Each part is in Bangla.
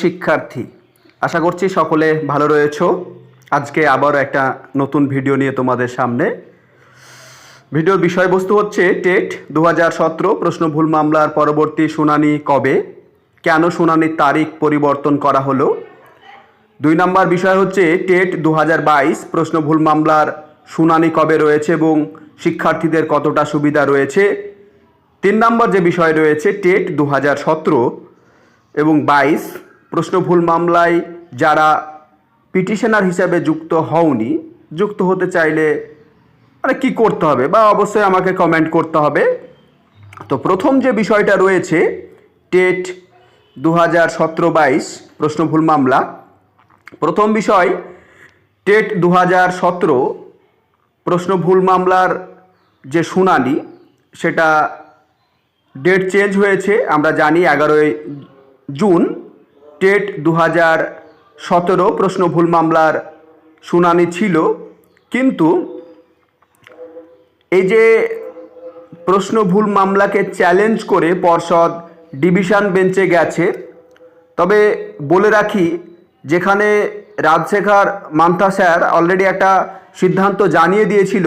শিক্ষার্থী। আশা করছি সকলে ভালো রয়েছো। আজকে আবারও একটা নতুন ভিডিও নিয়ে তোমাদের সামনে। ভিডিওর বিষয়বস্তু হচ্ছে টেট দু হাজার সতেরো, প্রশ্ন ভুল মামলার পরবর্তী শুনানি কবে? কেন শুনানির তারিখ পরিবর্তন করা হলো? দুই নম্বর বিষয় হচ্ছে টেট দু হাজার বাইশ, প্রশ্ন ভুল মামলার শুনানি কবে রয়েছে এবং শিক্ষার্থীদের কতটা সুবিধা রয়েছে? তিন নম্বর যে বিষয় রয়েছে টেট দু হাজার সতেরো এবং বাইশ প্রশ্ন ভুল মামলায় যারা পিটিশনার হিসাবে যুক্ত হওনি, যুক্ত হতে চাইলে মানে কী করতে হবে? বা অবশ্যই আমাকে কমেন্ট করতে হবে। তো প্রথম যে বিষয়টা রয়েছে টেট দু হাজার সতেরো বাইশ প্রশ্ন ভুল মামলা। প্রথম বিষয় টেট দু হাজার সতেরো প্রশ্ন ভুল মামলার যে শুনানি, সেটা ডেট চেঞ্জ হয়েছে, আমরা জানি এগারোই জুন। টেট দু হাজার সতেরো প্রশ্ন ভুল মামলার শুনানি ছিল। কিন্তু এই যে প্রশ্ন ভুল মামলাকে চ্যালেঞ্জ করে পর্ষদ ডিভিশন বেঞ্চে গেছে, তবে বলে রাখি, যেখানে রাজশেখর মান্থা স্যার অলরেডি একটা সিদ্ধান্ত জানিয়ে দিয়েছিল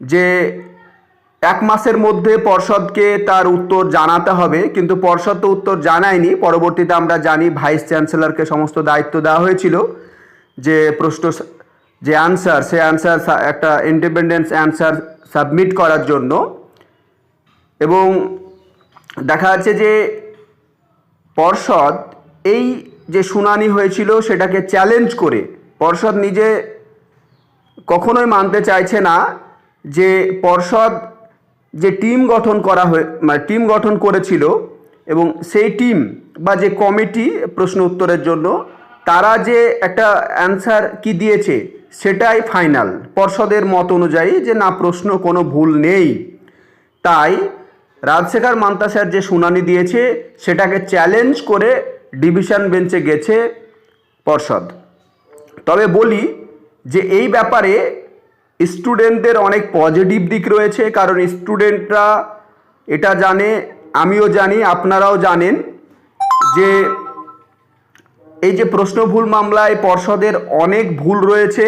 যে এক মাসের মধ্যে পর্ষদকে তার উত্তর জানাতে হবে, কিন্তু পর্ষদ তো উত্তর জানায়নি। পরবর্তীতে আমরা জানি ভাইস চ্যান্সেলরকে সমস্ত দায়িত্ব দেওয়া হয়েছিল। যে প্রশ্ন, যে অ্যান্সার সে অ্যান্সার একটা ইন্ডিপেন্ডেন্স অ্যান্সার সাবমিট করার জন্য। এবং দেখা যাচ্ছে যে পর্ষদ এই যে শুনানি হয়েছিল সেটাকে চ্যালেঞ্জ করে, পর্ষদ নিজে কখনোই মানতে চাইছে না যে পর্ষদ যে টিম গঠন করা হয়ে মানে টিম গঠন করেছিল এবং সেই টিম বা যে কমিটি প্রশ্ন উত্তরের জন্য, তারা যে একটা অ্যান্সার কি দিয়েছে সেটাই ফাইনাল। পর্ষদের মত অনুযায়ী যে না, প্রশ্ন কোনো ভুল নেই। তাই রাজশেখর মান্তা স্যার যে শুনানি দিয়েছে, সেটাকে চ্যালেঞ্জ করে ডিভিশন বেঞ্চে গেছে পর্ষদ। তবে বলি যে এই ব্যাপারে স্টুডেন্টদের অনেক পজিটিভ দিক রয়েছে, কারণ স্টুডেন্টরা এটা জানে, আমিও জানি, আপনারাও জানেন যে এই যে প্রশ্ন ভুল মামলায় পর্ষদের অনেক ভুল রয়েছে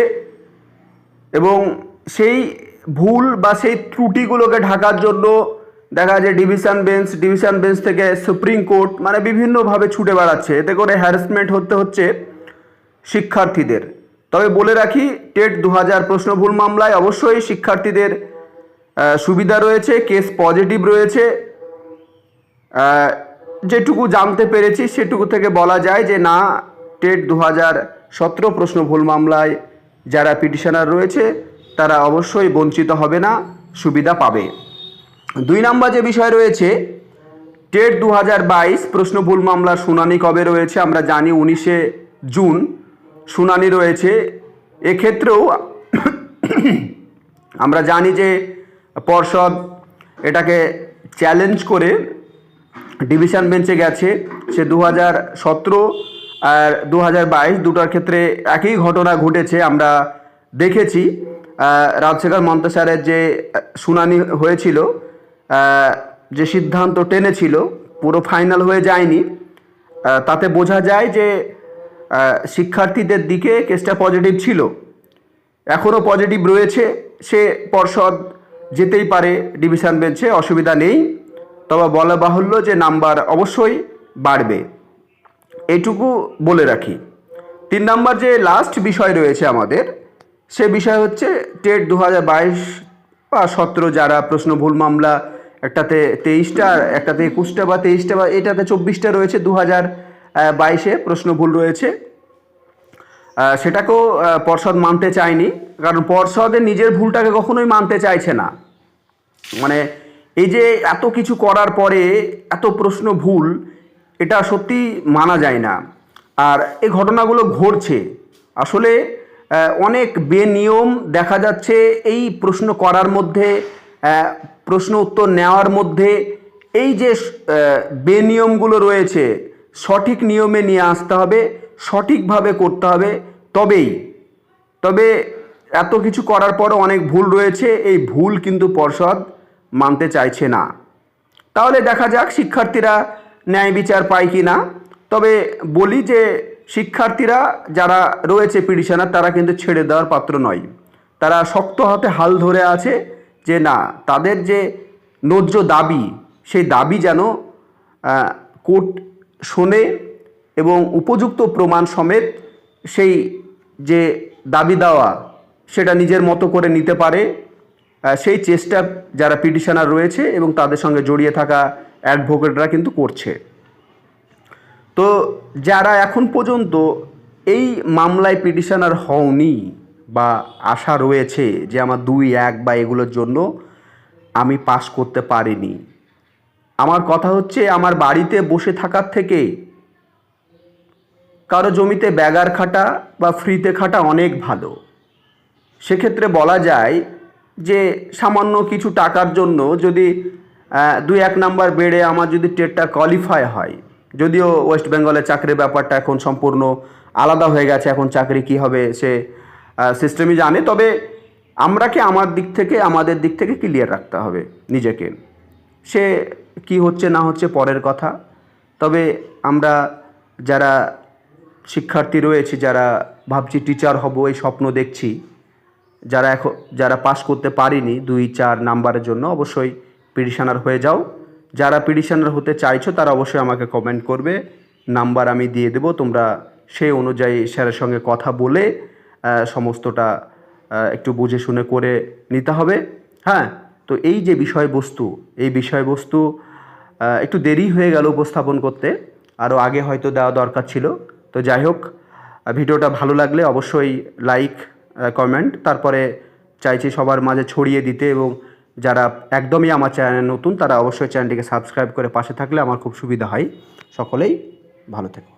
এবং সেই ভুল বা সেই ত্রুটিগুলোকে ঢাকার জন্য দেখা যায় ডিভিশন বেঞ্চ ডিভিশন বেঞ্চ থেকে সুপ্রিম কোর্ট মানে বিভিন্নভাবে ছুটে বেড়াচ্ছে। এতে করে হ্যারাসমেন্ট হতে হচ্ছে শিক্ষার্থীদের। তবে বলে রাখি, টেট দু হাজার প্রশ্ন ভুল মামলায় অবশ্যই শিক্ষার্থীদের সুবিধা রয়েছে, কেস পজিটিভ রয়েছে। যেটুকু জানতে পেরেছি, সেটুকু থেকে বলা যায় যে না, টেট দু হাজার সতেরো প্রশ্ন ভুল মামলায় যারা পিটিশনার রয়েছে, তারা অবশ্যই বঞ্চিত হবে না, সুবিধা পাবে। দুই নম্বর যে বিষয় রয়েছে, টেট দু হাজার বাইশ প্রশ্ন ভুল মামলার শুনানি কবে রয়েছে আমরা জানি উনিশে জুন। শুনানি রয়েছে। এক্ষেত্রেও আমরা জানি যে পর্ষদ এটাকে চ্যালেঞ্জ করে ডিভিশন বেঞ্চে গেছে। সে দু হাজার সতেরো আর দু হাজার বাইশ দুটার ক্ষেত্রে একই ঘটনা ঘটেছে আমরা দেখেছি। রাজশেখর মন্তাসারের যে শুনানি হয়েছিল যে সিদ্ধান্ত টেনেছিল, পুরো ফাইনাল হয়ে যায়নি। তাতে বোঝা যায় যে শিক্ষার্থীদের দিকে কেসটা পজিটিভ ছিল। এখনও পজিটিভ রয়েছে। সে পর্ষদ যেতেই পারে ডিভিশন বেঞ্চে অসুবিধা নেই। তবে বলা বাহুল্য যে নাম্বার অবশ্যই বাড়বে। এইটুকু বলে রাখি। তিন নাম্বার যে লাস্ট বিষয় রয়েছে আমাদের, সে বিষয় হচ্ছে টেট দু হাজার বাইশ বা সতেরো যারা প্রশ্ন ভুল মামলা, একটাতে তেইশটা, একটাতে একুশটা বা তেইশটা বা এটাতে চব্বিশটা রয়েছে দু হাজার বাইশে প্রশ্ন ভুল রয়েছে। সেটাকেও পর্ষদ মানতে চায়নি। কারণ পর্ষদের নিজের ভুলটাকে কখনোই মানতে চাইছে না। মানে এই যে এত কিছু করার পরে এত প্রশ্ন ভুল, এটা সত্যি মানা যায় না। আর এই ঘটনাগুলো ঘটছে। আসলে অনেক বেনিয়ম দেখা যাচ্ছে এই প্রশ্ন করার মধ্যে প্রশ্ন উত্তর নেওয়ার মধ্যে। এই যে বেনিয়মগুলো রয়েছে সঠিক নিয়মে নিয়ে আসতে হবে, সঠিকভাবে করতে হবে। তবেই, তবে এত কিছু করার পরও অনেক ভুল রয়েছে, এই ভুল কিন্তু পর্ষদ মানতে চাইছে না। তাহলে দেখা যাক শিক্ষার্থীরা ন্যায় বিচার পায় কি না। তবে বলি যে, শিক্ষার্থীরা যারা রয়েছে পিটিশনার, তারা কিন্তু ছেড়ে দেওয়ার পাত্র নয়। তারা শক্ত হাতে হাল ধরে আছে যে, না, তাদের যে ন্যায্য দাবি, সেই দাবি যেন কোর্ট শোনে এবং উপযুক্ত প্রমাণ সমেত সেই যে দাবি দেওয়া সেটা নিজের মতো করে নিতে পারে সেই চেষ্টা যারা পিটিশনার রয়েছে এবং তাদের সঙ্গে জড়িয়ে থাকা অ্যাডভোকেটরা কিন্তু করছে। তো যারা এখন পর্যন্ত এই মামলায় পিটিশনার হওনি বা আশা রয়েছে যে আমার দুই এক বা এগুলোর জন্য আমি পাশ করতে পারিনি আমার কথা হচ্ছে, আমার বাড়িতে বসে থাকার থেকে। কারও জমিতে ব্যাগার খাটা বা ফ্রিতে খাটা অনেক ভালো। সেক্ষেত্রে বলা যায় যে, সামান্য কিছু টাকার জন্য যদি দুই এক নাম্বার বেড়ে আমার যদি টেটটা কোয়ালিফাই হয়, যদিও ওয়েস্ট বেঙ্গলে চাকরির ব্যাপারটা এখন সম্পূর্ণ আলাদা হয়ে গেছে, এখন চাকরি কি হবে সে সিস্টেমই জানে। তবে আমরাকে আমার দিক থেকে, আমাদের দিক থেকে ক্লিয়ার রাখতে হবে নিজেকে। সে কি হচ্ছে না হচ্ছে পরের কথা। তবে আমরা যারা শিক্ষার্থী রয়েছে, যারা ভাবছি টিচার হব, এই স্বপ্ন দেখছি। যারা এখন যারা পাস করতে পারিনি দুই, চার নাম্বারের জন্য, অবশ্যই পিটিশনার হয়ে যাও। যারা পিটিশনার হতে চাইছো, তারা অবশ্যই আমাকে কমেন্ট করবে। নাম্বার আমি দিয়ে দেবো, তোমরা সেই অনুযায়ী স্যারের সঙ্গে কথা বলে সমস্তটা একটু বুঝে শুনে করে নিতে হবে। হ্যাঁ? তো এই যে বিষয়বস্তু, এই বিষয়বস্তু একটু দেরি হয়ে গেল উপস্থাপন করতে আরও আগে হয়তো দেওয়া দরকার ছিল। তো যাই হোক ভিডিওটা ভালো লাগলে অবশ্যই লাইক কমেন্ট, তারপরে চাইছি সবার মাঝে ছড়িয়ে দিতে এবং যারা একদমই আমার চ্যানেল নতুন, তারা অবশ্যই চ্যানেলটিকে সাবস্ক্রাইব করে পাশে থাকলে আমার খুব সুবিধা হয়। সকলেই ভালো থেকো।